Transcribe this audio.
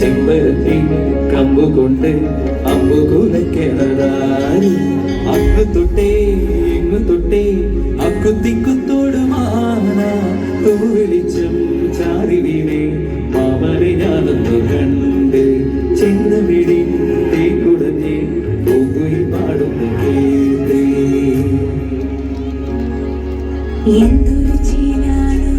ചെമ്പരത്തിന് കമ്പുകൊണ്ട് അമ്പു തൊട്ടേ ഇങ്ങ് തൊട്ടേ അക്കുത്തിക്കുത്തോടുമാന തൂവെളിച്ചം വീണേ മാമനെ ഞാനൊന്നു കണ്ട്. ചെന്ന എന്തൊരു ചീനാണ്